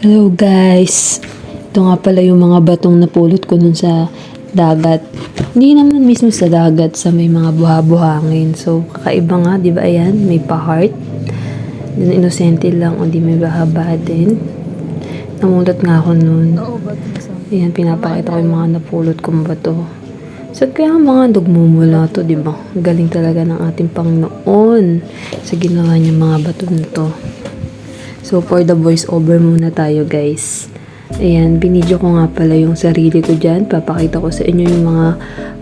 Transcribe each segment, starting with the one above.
Hello guys! Ito nga pala yung mga batong napulot ko nun sa dagat. Hindi naman mismo sa dagat, sa may mga buha-buhangin. So, kakaiba nga, di ba? Ayan, may pa-heart. Then, inosente lang, o di may bahaba din. Namulot nga ako nun. Ayan, pinapakita ko yung mga napulot kong bato. So, kaya mga nagmumula to, di ba? Galing talaga ng ating Panginoon sa ginawa niya mga bato na to. So, for the voice over muna tayo, guys. Ayan, binidyo ko nga pala yung sarili ko dyan. Papakita ko sa inyo yung mga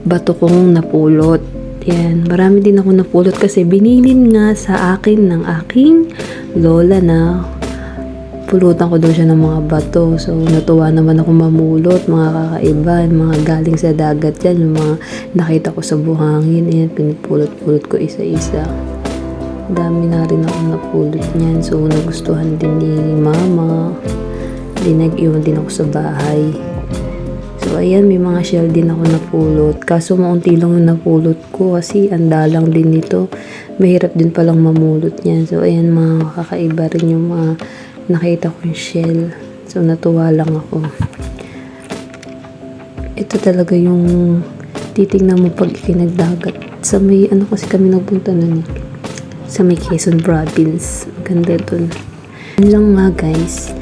bato kong napulot. Ayan, marami din ako napulot kasi binilin nga sa akin ng aking lola na pulutan ko daw siya ng mga bato. So, natuwa naman ako mamulot, mga kakaiba, mga galing sa dagat yan, yung mga nakita ko sa buhangin. Ayan, pinipulot-pulot ko isa-isa. Dami na rin ako napulot niyan. So, nagustuhan din ni mama. Di nag-iwan din ako sa bahay. So, ayan, may mga shell din ako napulot. Kaso, maunti lang yung napulot ko kasi andalang din nito. Mahirap din palang mamulot niyan. So, ayan, mga kakaiba rin yung mga nakita kong shell. So, natuwa lang ako. Ito talaga yung titingnan mo pag ikinagdagat. Sa may, ano kasi kami nagpunta nun eh sa may Quezon Province. Ganda dun. Yun lang nga guys.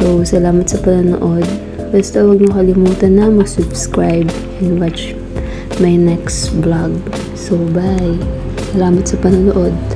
So, salamat sa panonood. Basta huwag niyo kalimutan na mag-subscribe and watch my next vlog. So, bye. Salamat sa panonood.